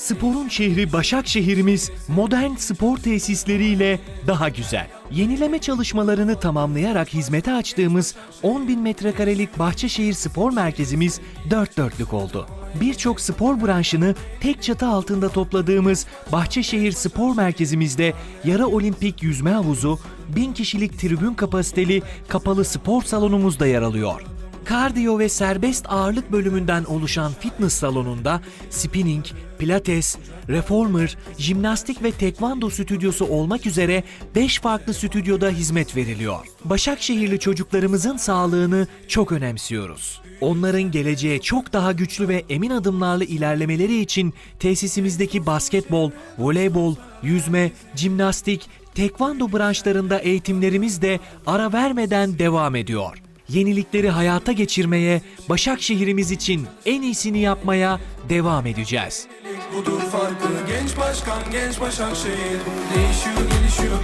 Sporun şehri Başakşehir'imiz modern spor tesisleriyle daha güzel. Yenileme çalışmalarını tamamlayarak hizmete açtığımız 10 bin metrekarelik Bahçeşehir Spor Merkezimiz dört dörtlük oldu. Birçok spor branşını tek çatı altında topladığımız Bahçeşehir Spor Merkezimizde yarı olimpik yüzme havuzu, 1000 kişilik tribün kapasiteli kapalı spor salonumuz da yer alıyor. Kardiyo ve serbest ağırlık bölümünden oluşan fitness salonunda spinning, pilates, reformer, jimnastik ve tekvando stüdyosu olmak üzere 5 farklı stüdyoda hizmet veriliyor. Başakşehirli çocuklarımızın sağlığını çok önemsiyoruz. Onların geleceğe çok daha güçlü ve emin adımlarla ilerlemeleri için tesisimizdeki basketbol, voleybol, yüzme, jimnastik, tekvando branşlarında eğitimlerimiz de ara vermeden devam ediyor yenilikleri hayata geçirmeye, Başakşehir'imiz için en iyisini yapmaya devam edeceğiz. Budur farkı genç başkan genç Başakşehir Değişiyor gelişiyor